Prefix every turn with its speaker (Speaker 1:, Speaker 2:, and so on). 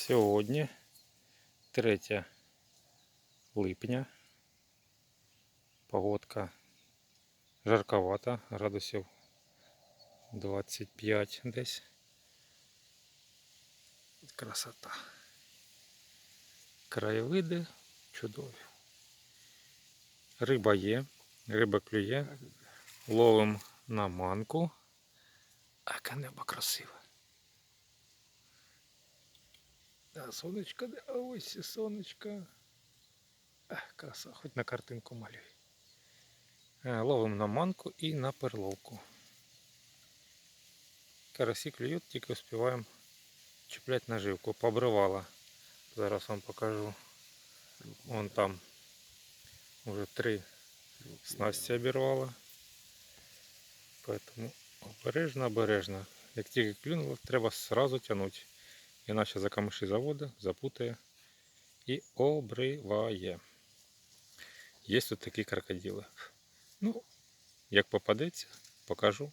Speaker 1: Сьогодні 3 липня. Погодка жарковата, градусів 25 десь. Красота. Краєвиди чудові. Риба є, риба клює. Ловим на манку. А яке небо Да, сонечко, де- а ось і сонечко. Ах, краса, хоч на картинку малюй. Е, Ловимо на манку і на перловку. Карасі клюють, тільки успіваємо чіплять наживку. Побривала. Зараз вам покажу. Вон там уже три снасті обірвала. Поэтому обережно, обережно. Як тільки клюнуло, треба сразу тягнути. Іначе за камиші заводи, запутає і обриває. Є тут такі крокодили. Ну, як попадеться, покажу.